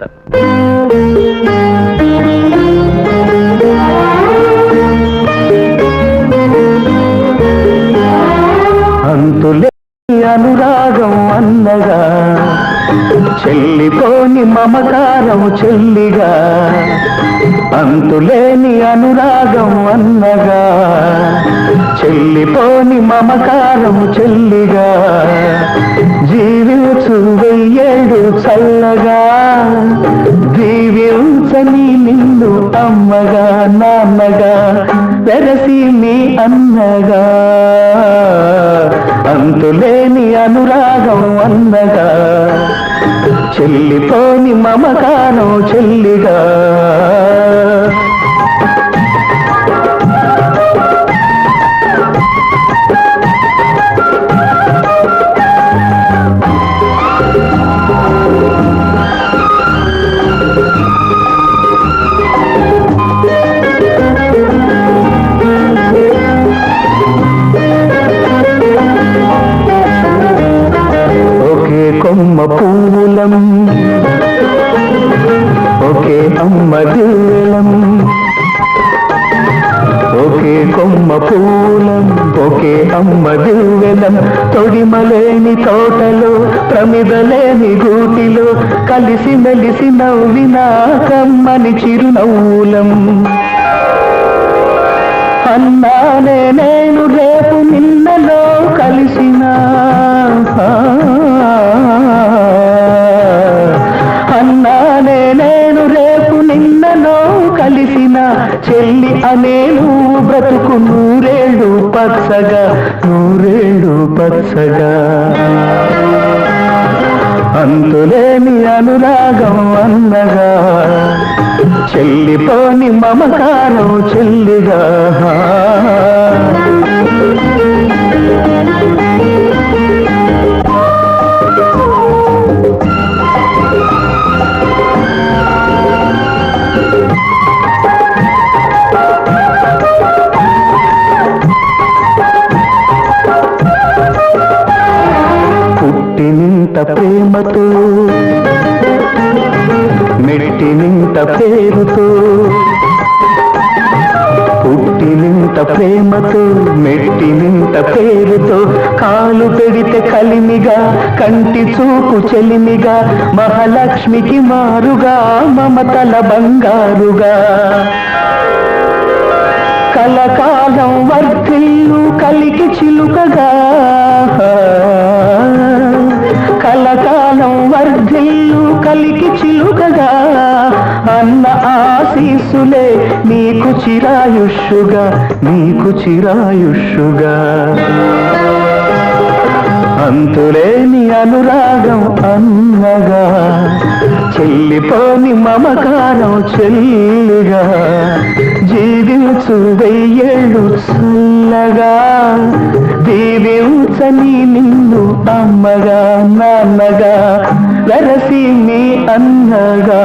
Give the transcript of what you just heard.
చెప్తాను అంతులే అనురాగం అన్నగా చెల్లిపోని మమకారం చెల్లిగా అంతులేని అనురాగం అన్నగా చెల్లిపోని మమకారం చెల్లిగా జీవిత అమ్మగా నాన్నగా వెరసి మీ అన్నగా. అంతులేని అనురాగం అన్నగా చెల్లిపోని మమకారం చెల్లిగా. అమ్మ ఒకే కొమ్మ పూలం ఒకే అమ్మ దివ్వెలం తొడిమలేని తోటలో ప్రమిదలేని గూటిలో కలిసి మెలిసి నవ్విన కమ్మని చిరునవ్వులం. అన్నానే నేను రేపు నిన్నలో కలిసినా. చెల్లి అనే నువ్వు బ్రతుకు నూరేళ్ళు పచ్చగా నూరేళ్ళు పచ్చగా. అంతులేని అనురాగం అన్నగా చెల్లిపోని మమకారం చెల్లిగా. ప్రేమతో మెట్టినింత పేరుతో పుట్టినింత ప్రేమతో మెట్టినింత పేరుతో కాలు పెడితే కలిమిగా కంటి చూపు చెలిమిగా మహాలక్ష్మికి మారుగా మమతల బంగారుగా. కలకాలం వర్ధిల్లు కలికి చిలుకగా కలకాలం వర్ధిల్లు కలికి చిలుకగా అన్న ఆశీస్సులే నీకు చిరాయుష్గా నీకు చిరాయుష్గా అంతులేని అనురాగం అన్నగా చెల్లిపోని మమకారం చెల్లిగా జీవించు వెయ్యేళ్ళు చల్లగా దీవి దీవించని నిన్ను అమ్మగా నాన్నగా వెరసి మీ అన్నగా.